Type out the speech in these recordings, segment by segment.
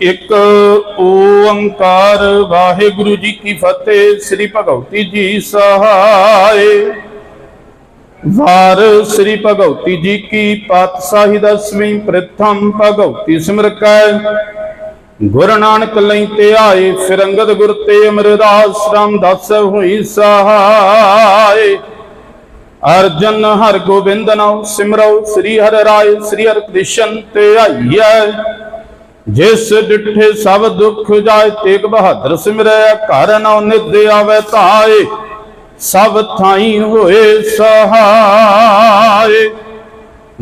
ਇੱਕ ਓੰਕਾਰ, ਵਾਹਿਗੁਰੂ ਜੀ ਕੀ ਫਤਿਹ, ਸ੍ਰੀ ਭਗਵਤੀ ਜੀ ਸਹਾਏ। ਵਾਰ ਸ੍ਰੀ ਭਗਵਤੀ ਜੀ ਕੀ ਪਾਤਸ਼ਾਹੀ ਦਸਵੀਂ ਪ੍ਰਥਮ ਭਗਵਤੀ ਸਿਮਰ ਕੈ। ਨਾਨਕ ਲਈ ਤੇ ਆਏ ਫਿਰ ਗੁਰ ਤੇ ਅਮਰਦਾਸ ਦਸ ਹੋਈ ਸਹਾਏ। ਅਰਜਨ ਹਰ ਗੋਬਿੰਦ ਨਾਮ ਸਿਮਰੋ, ਸ੍ਰੀ ਹਰਿ ਰਾਏ, ਸ੍ਰੀ ਹਰਿ ਕ੍ਰਿਸ਼ਨ ਤੇ ਆਈਐ। ਜਿਸ ਡਿਠੇ ਸਭ ਦੁੱਖ ਜਾਏ, ਤੇਗ ਬਹਾਦਰ ਸਿਮਰੈ, ਘਰ ਨਉ ਨਿਦ ਆਵੇ ਧਾਏ, ਸਭ ਥਾਈ ਹੋਏ ਸਹਾਏ।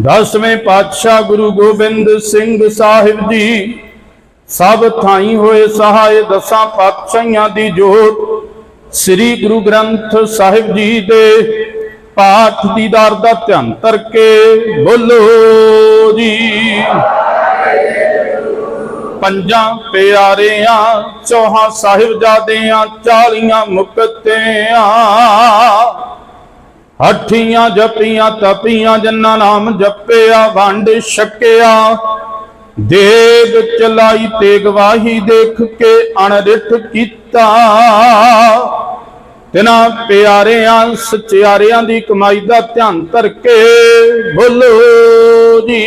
ਦਸਵੇਂ ਪਾਤਸ਼ਾਹ ਗੁਰੂ ਗੋਬਿੰਦ ਸਿੰਘ ਸਾਹਿਬ ਜੀ, ਸਭ ਥਾਈ ਹੋਏ ਸਹਾਏ, ਦਸਾਂ ਪਾਤਸ਼ਾਹਾਂ ਦੀ ਜੋਤ, ਸ੍ਰੀ ਗੁਰੂ ਗ੍ਰੰਥ ਸਾਹਿਬ ਜੀ ਦੇ ਪਾਠ ਦੀਦਾਰ ਦਾ ਧਿਆਨ ਕਰਕੇ ਬੋਲੋ ਜੀ। ਪੰਜਾਂ ਪਿਆਰਿਆਂ, ਚੌਹਾਂ ਸਾਹਿਬਜ਼ਾਦਿਆਂ, ਚਾਲੀਆਂ ਮੁਕਤਿਆਂ। ਹੱਠੀਆਂ ਜਪੀਆਂ, ਤਪੀਆਂ ਜਨਾਂ ਨਾਮ ਜਪਿਆ, ਵੰਡ ਛਕਿਆ। ਦੇਗ ਚਲਾਈ ਤੇ ਗਵਾਹੀ ਦੇਖ ਕੇ ਅਣਰਿਠ ਕੀਤਾ। ਤਿਨਾ ਪਿਆਰਿਆਂ, ਸਚਿਆਰਿਆਂ ਦੀ ਕਮਾਈ ਦਾ ਧਿਆਨ ਧਰ ਕੇ ਬੋਲੋ ਜੀ।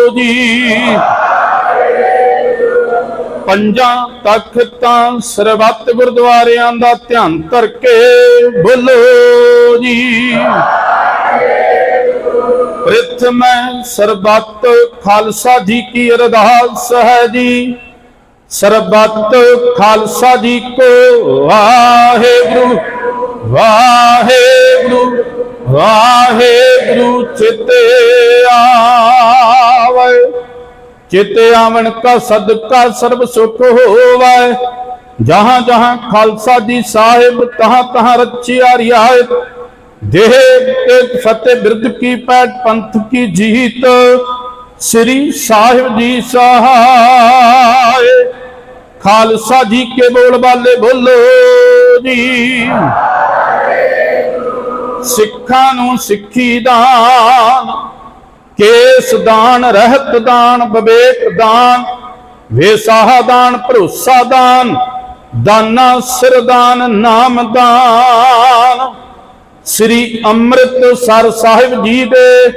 ਜੀ। ਪੰਜਾਂ ਤਖਤਾਂ ਸਰਬੱਤ ਗੁਰਦੁਆਰਿਆਂ ਦਾ ਧਿਆਨ ਧਰ ਕੇ ਬੋਲੋ ਜੀ। ਪ੍ਰਥਮੈ ਸਰਬੱਤ ਖਾਲਸਾ ਜੀ ਕੀ ਅਰਦਾਸ ਹੈ ਜੀ। ਸਰਬੱਤ ਖਾਲਸਾ ਜੀ ਕੋ ਵਾਹਿਗੁਰੂ ਵਾਹਿਗੁਰੂ ਵਾਹਿਗੁਰੂ ਚਿਤੇ ਆਵੇ ਚਿਤੇ ਆਵਣ ਕਾ ਸਦਕਾ ਸਰਬ ਸੁਖ ਹੋਵੇ ਜਹਾਂ ਜਹਾਂ ਖਾਲਸਾ ਜੀ ਸਾਹਿਬ, ਤਹਾਂ ਤਹਾਂ ਰਚਿਆ ਰਿਆਇਤ ਦੇਹ ਤੇ ਫਤਿਹ ਬਿਰਦ ਕੀ ਪੈਟ ਪੰਥ ਕੀ ਜੀਤ। ਸ੍ਰੀ ਸਾਹਿਬ ਜੀ ਸਹਾਏ। ਖਾਲਸਾ ਜੀ ਕੇ ਬੋਲ ਬਾਲੇ ਬੋਲੋ ਜੀ। ਸਿੱਖਾਂ ਨੂੰ ਸਿੱਖੀ ਦਾਨ ਕੇਸ ਦਾਨ, ਰਹਿਤ ਦਾਨ ਵਿਵੇਕ ਦਾਨ ਵੇਸਾਹ ਦਾਨ, ਭਰੋਸਾ ਦਾਨ, ਦਾਨਾ ਸਿਰਦਾਨ ਨਾਮ ਦਾਨ। ਸ੍ਰੀ ਅੰਮ੍ਰਿਤਸਰ ਸਾਹਿਬ ਜੀ ਦੇ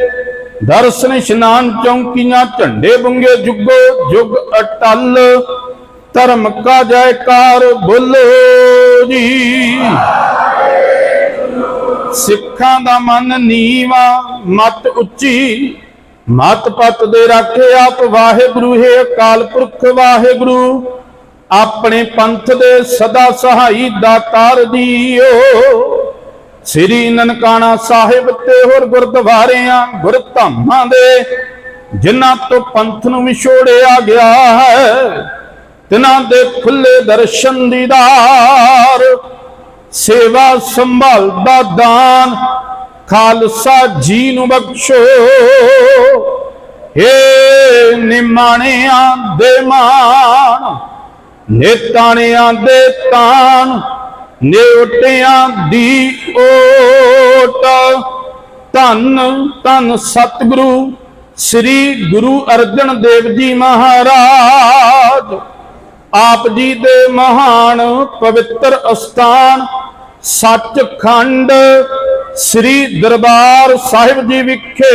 ਦਰਸ਼ਨ ਇਸ਼ਨਾਨ ਚੌਂਕੀਆਂ, ਝੰਡੇ ਬੁੰਗੇ ਜੁਗੋ ਜੁਗ ਅਟਲ, ਧਰਮ ਕਾ ਜੈਕਾਰ ਬੋਲੋ ਜੀ। ਸਿੱਖਾਂ ਦਾ ਮਨ ਨੀਵਾ, ਮਤ ਉੱਚੀ ਮਤ ਪਤ ਦੇ ਰੱਖੇ ਆਪ ਵਾਹਿਗੁਰੂ, ਹੈ ਅਕਾਲ ਪੁਰਖ ਵਾਹਿਗੁਰੂ। ਆਪਣੇ ਪੰਥ ਦੇ ਸਦਾ ਸਹਾਈ ਦਾਤਾਰ ਜੀਓ ਸ੍ਰੀ ਨਨਕਾਣਾ ਸਾਹਿਬ ਤੇ ਹੋਰ ਗੁਰਦੁਆਰਿਆਂ, ਗੁਰਧਾਮਾਂ ਦੇ, ਜਿਨ੍ਹਾਂ ਤੋਂ ਪੰਥ ਨੂੰ ਵਿਛੋੜਿਆ ਗਿਆ ਹੈ ਤਿਨਾਂ ਦੇ ਖੁੱਲੇ ਦਰਸ਼ਨ ਦੀਦਾਰ। ਸੇਵਾ ਸੰਭਾਲ ਦਾ ਦਾਨ ਖਾਲਸਾ ਜੀ ਨੂੰ ਬਖਸ਼ੋ। ਏ ਨਿਮਾਣਿਆਂ ਦੇ ਮਾਣ, ਨੇਤਾਣਿਆਂ ਦੇ ਤਾਣ ਨੇਵਟਿਆਂ ਦੀ ਓਟ। ਧੰਨ ਧੰਨ ਸਤਿਗੁਰੂ ਸ੍ਰੀ ਗੁਰੂ ਅਰਜਨ ਦੇਵ ਜੀ ਮਹਾਰਾਜ, ਆਪ ਜੀ ਦੇ ਮਹਾਨ ਪਵਿੱਤਰ ਅਸਥਾਨ ਸੱਚਖੰਡ ਸ੍ਰੀ ਦਰਬਾਰ ਸਾਹਿਬ ਜੀ ਵਿਖੇ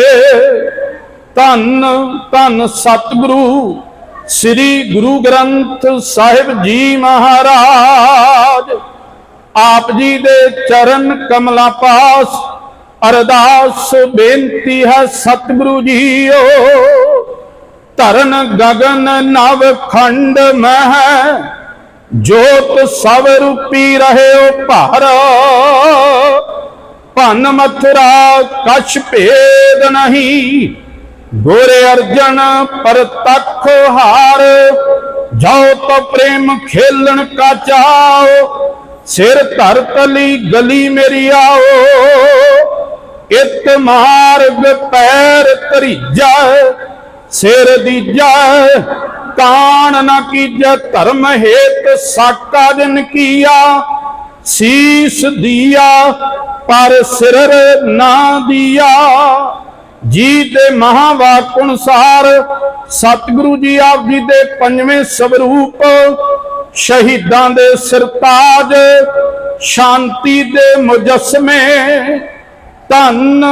ਧੰਨ ਧੰਨ ਸਤਿਗੁਰੂ ਸ੍ਰੀ ਗੁਰੂ ਗ੍ਰੰਥ ਸਾਹਿਬ ਜੀ ਮਹਾਰਾਜ, ਆਪ ਜੀ ਦੇ ਚਰਨ ਕਮਲਾ ਪਾਸ ਅਰਦਾਸ ਬੇਨਤੀ ਹੈ ਸਤਿਗੁਰੂ ਜੀਓ। ਧਰਨ ਗਗਨ ਨਵ ਖੰਡ ਮਹਿ, ਜੋਤ ਸਵ ਰੂਪੀ ਰਹਿਓ ਭਾਰ। ਭਨ ਮਥੁਰਾ ਕਛ ਭੇਦ ਨਹੀਂ। ਗੁਰ ਅਰਜਨ ਪਰਤਖ ਹਾਰ ਜਾਓ ਤਾਂ ਪ੍ਰੇਮ ਖੇਲਣ ਕਾ ਚਾਓ ਸਿਰ ਧਰ ਤਲੀ ਗਲੀ ਮੇਰੀ ਆਓ। ਇਤ ਮਾਰਗ ਪੈਰ ਧਰੀਜਾ, ਸਿਰ ਦੀਜਾ, ਕਾਣ ਨਾ ਕੀਜੈ, ਧਰਮ ਹੇਤ ਸਾਕਾ ਦਿਨ ਕੀਆ। ਸੀਸ ਦੀਆ, ਪਰ ਸਿਰ ਨਾ ਦੀਆ। ਜੀ ਦੇ ਮਹਾਵਾਕੁਣ ਸਾਰ ਸਤਿਗੁਰੂ ਜੀ ਆਪ ਜੀ ਦੇ ਪੰਜਵੇਂ ਸਵਰੂਪ, ਸ਼ਹੀਦਾਂ ਦੇ ਸਰਤਾਜ, ਸ਼ਾਂਤੀ ਦੇ ਮੁਜਸਮੇ। ਧੰਨ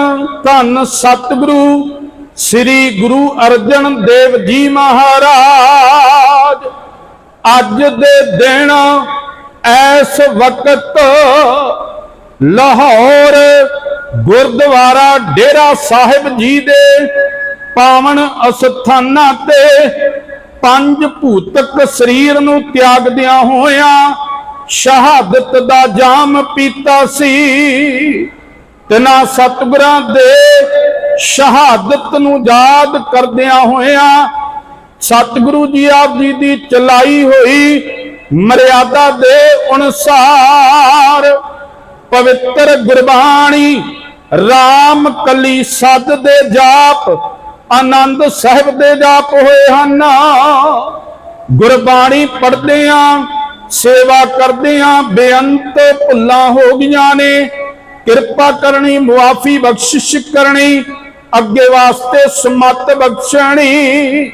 ਧੰਨ ਸਤਿਗੁਰੂ ਸ੍ਰੀ ਗੁਰੂ ਅਰਜਨ ਦੇਵ ਜੀ ਮਹਾਰਾਜ। ਅੱਜ ਦੇ ਦਿਨ ਐਸ ਵਕਤ ਲਾਹੌਰ ਗੁਰਦੁਆਰਾ ਡੇਰਾ ਸਾਹਿਬ ਜੀ ਦੇ ਪਾਵਨ ਅਸਥਾਨਾਂ ਤੇ ਪੰਜ ਭੂਤਕ ਸਰੀਰ ਨੂੰ ਤਿਆਗਦਿਆਂ ਹੋਇਆਂ ਸ਼ਹਾਦਤ ਦਾ ਜਾਮ ਪੀਤਾ ਸੀ ਤਿਨਾ ਸਤਿਗੁਰਾਂ ਦੇ ਸ਼ਹਾਦਤ ਨੂੰ ਯਾਦ ਕਰਦਿਆਂ ਹੋਇਆਂ ਸਤਿਗੁਰੂ ਜੀ ਆਪ ਜੀ ਦੀ ਚਲਾਈ ਹੋਈ ਮਰਿਆਦਾ ਦੇ ਅਨੁਸਾਰ ਪਵਿੱਤਰ ਗੁਰਬਾਣੀ RAM ਕਲੀ ਸਦ ਦੇ ਜਾਪ, ਆਨੰਦ ਸਾਹਿਬ ਦੇ ਜਾਪ ਹੋਏ ਹਨ। ਗੁਰਬਾਣੀ ਪੜ੍ਹਦੇ ਆ ਸੇਵਾ ਕਰਦੇ ਆ ਬੇਅੰਤ ਭੁੱਲਾਂ ਹੋ ਗਈਆਂ ਨੇ। ਕਿਰਪਾ ਕਰਨੀ, ਮੁਆਫੀ ਬਖਸ਼ਿਸ਼ ਕਰਨੀ, ਅੱਗੇ ਵਾਸਤੇ ਸਮਤ ਬਖਸ਼ਣੀ।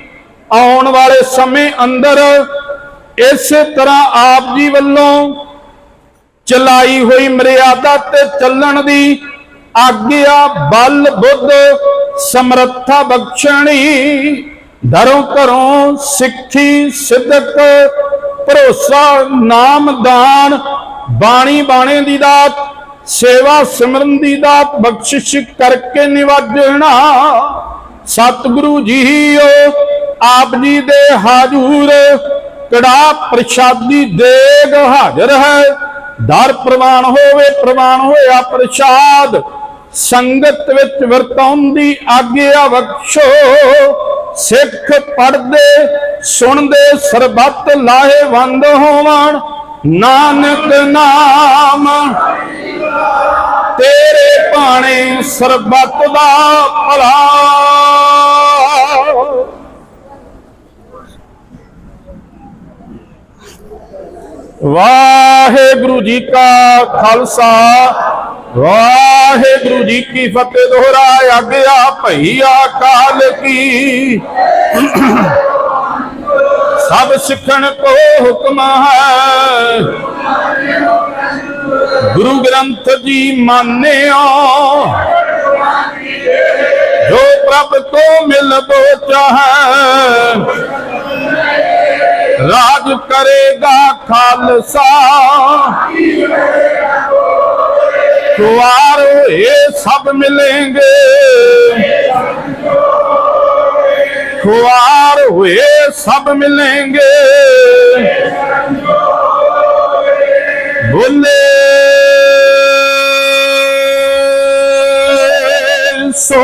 ਆਉਣ ਵਾਲੇ ਸਮੇਂ ਅੰਦਰ ਇਸੇ ਤਰ੍ਹਾਂ ਆਪ ਜੀ ਵੱਲੋਂ ਚਲਾਈ ਹੋਈ ਮਰਿਆਦਾ ਤੇ ਚੱਲਣ ਦੀ ਆਗਿਆ ਬਲ, ਬੁੱਧ, ਸਮਰੱਥਾ ਬਖਸ਼ਣੀ ਦਰੋਂ ਘਰੋਂ ਸਿੱਖੀ, ਸਿੱਧਕ, ਭਰੋਸਾ ਨਾਮਦਾਨ ਬਾਣੀ ਬਾਣੇ ਦੀ ਦਾਤ, ਸੇਵਾ ਸਿਮਰਨ ਦੀ ਦਾਤ, ਬਖਸ਼ਿਸ਼ ਕਰਕੇ ਨਿਵਾਜਣਾ। ਸਤਿਗੁਰੂ ਜੀਓ, ਆਪ ਜੀ ਦੇ ਹਾਜ਼ੂਰ ਕੜਾ ਪ੍ਰਸ਼ਾਦੀ ਦੇਗ ਹਾਜ਼ਰ ਹੈ? ਦਰ ਪ੍ਰਵਾਨ ਹੋਵੇ, ਪ੍ਰਵਾਨ ਹੋਇਆ ਪ੍ਰਸ਼ਾਦ। ਸੰਗਤ ਵਿੱਚ ਵਰਤਾਉਣ ਦੀ ਆਗਿਆ ਬਖਸ਼ੋ। ਸਿੱਖ ਪੜਦੇ ਸੁਣਦੇ, ਸਰਬੱਤ ਲਾਹੇਵੰਦ ਹੋਵਣ। ਨਾਨਕ ਨਾਮ, ਤੇਰੇ ਭਾਣੇ ਸਰਬੱਤ ਦਾ ਭਲਾ। ਵਾਹਿਗੁਰੂ ਜੀ ਕਾ ਖਾਲਸਾ, ਵਾਹਿਗੁਰੂ ਜੀ ਕੀ ਫਤਿਹ। ਦੋਹਰਾ ਆਗਿਆ ਭਈਆ ਕਾਲ ਕੀ। ਸਭ ਸਿੱਖਣ ਕੋ ਹੁਕਮ ਹੈ। ਗੁਰੂ ਗ੍ਰੰਥ ਜੀ ਮਾਨਿਓ ਜੋ ਪ੍ਰਭ ਕੋ ਮਿਲ ਬੋ ਚਾਹੈ। ਰਾਜ ਕਰੇਗਾ ਖਾਲਸਾ। ਕੁਆਰ ਹੋਏ ਸਭ ਮਿਲेंगे ਕੁਆਰ ਹੋਏ ਸਭ ਮਿਲेंगे ਬੋਲੇ ਸੋ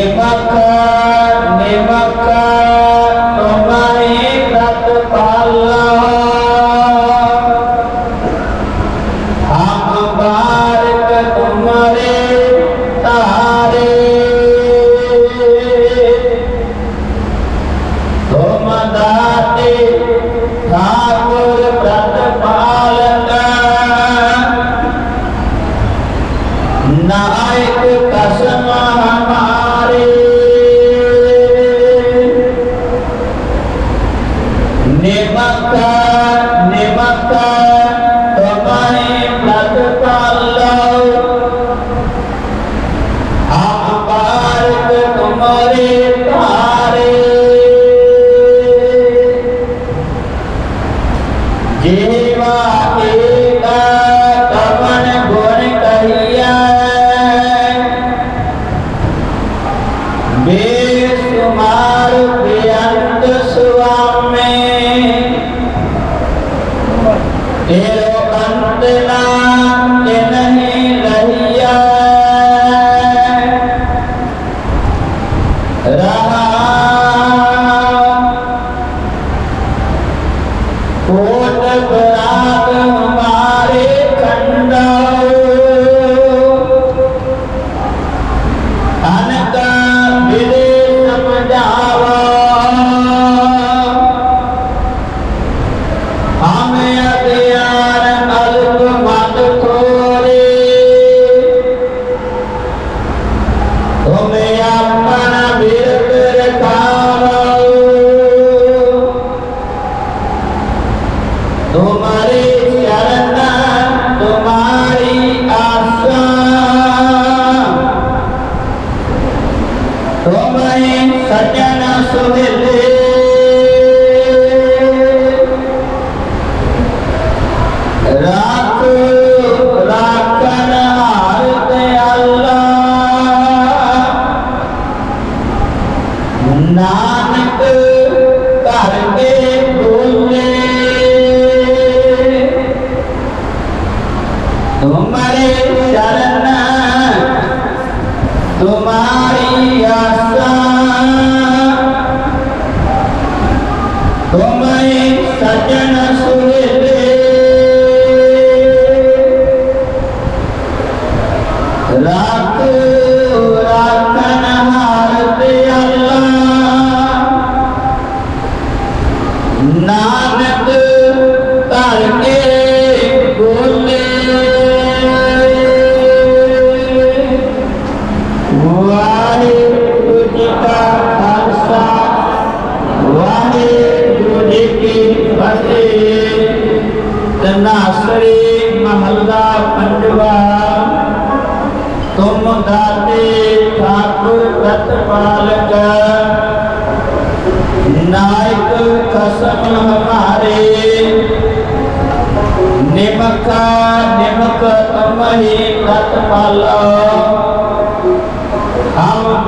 Nemakar, Nemakar. Never. Amen.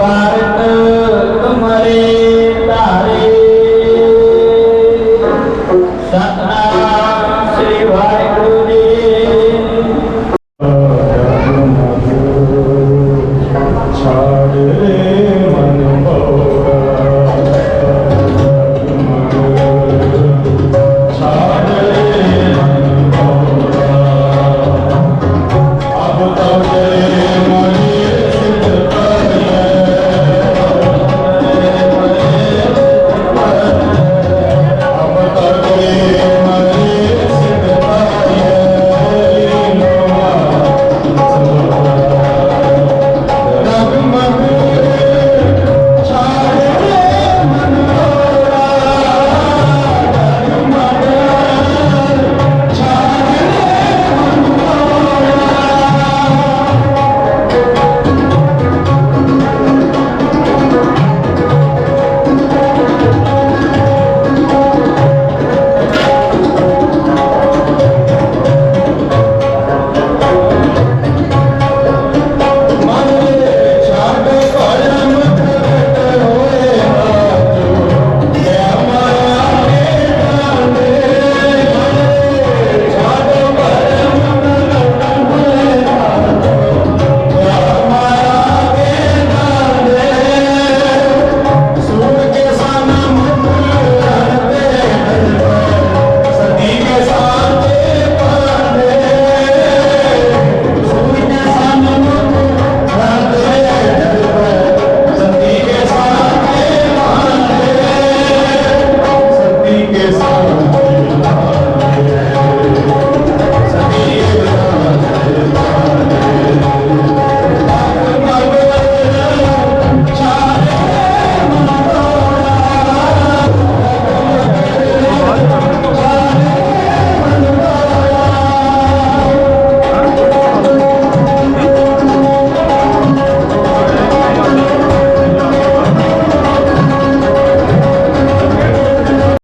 Para